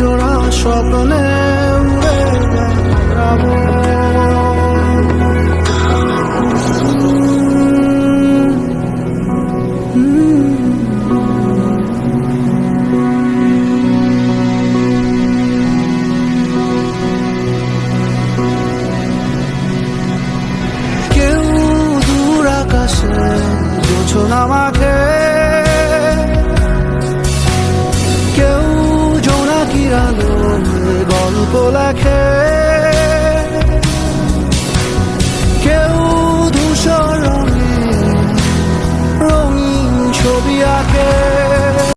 জোড়া স্বপ্নে উড়ে বেড়াবো। কেউ জোছনা লাখে কেউ ধূসর রঙিন ছবি আঁকে।